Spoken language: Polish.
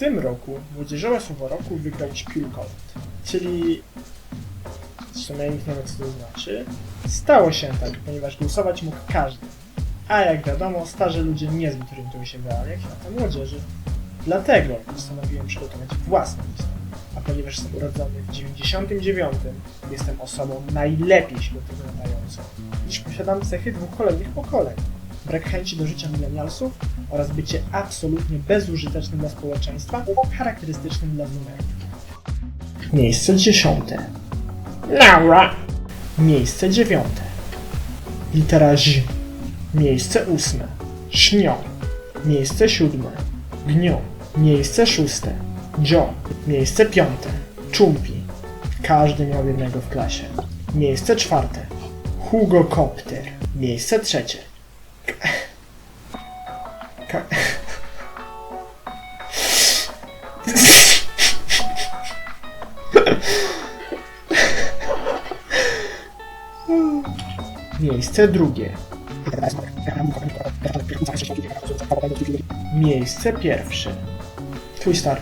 tym roku młodzieżowe słowo roku wygrał Spilkout, czyli w sumie nikt nie wie co to znaczy. Stało się tak, ponieważ głosować mógł każdy. A jak wiadomo, starzy ludzie niezbyt orientują się w realiach świata młodzieży. Dlatego postanowiłem przygotować własną listę. A ponieważ jestem urodzony w 99, jestem osobą najlepiej się do tego nadającą, gdyż posiadam cechy dwóch kolejnych pokoleń. Brak chęci do życia milenialsów oraz bycie absolutnie bezużytecznym dla społeczeństwa, charakterystycznym dla numerów. Miejsce dziesiąte. Laura. Miejsce dziewiąte. Litera Ż. Miejsce ósme. Sznio. Miejsce siódme. Gnio. Miejsce szóste. Dzio. Miejsce piąte. Czumpi. Każdy miał jednego w klasie. Miejsce czwarte. Hugo Kopter. Miejsce trzecie. Ka- Miejsce drugie. Miejsce pierwsze. Twój stary.